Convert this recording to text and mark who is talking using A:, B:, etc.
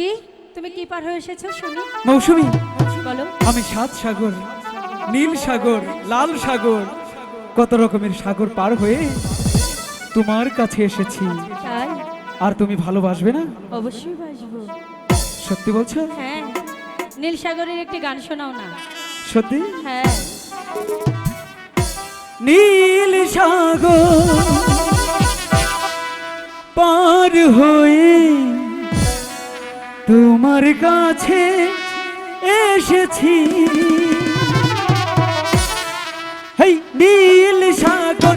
A: কি? তুমি কি পার হয়ে এসেছ শুনি
B: মৌসুমী
A: বলো।
B: আমি সাত সাগর নীল সাগর লাল সাগর কত রকমের সাগর পার হয়ে তোমার কাছে এসেছি। আর তুমি ভালোবাসবে না?
A: অবশ্যই বাসবো
B: সত্যি বলছো?
A: হ্যাঁ। নীল সাগরের একটি গান শোনাও না।
B: সত্যি?
A: হ্যাঁ।
B: নীল সাগর পার হয়ে তোমার কাছে এসেছি। হেই নীল সাগর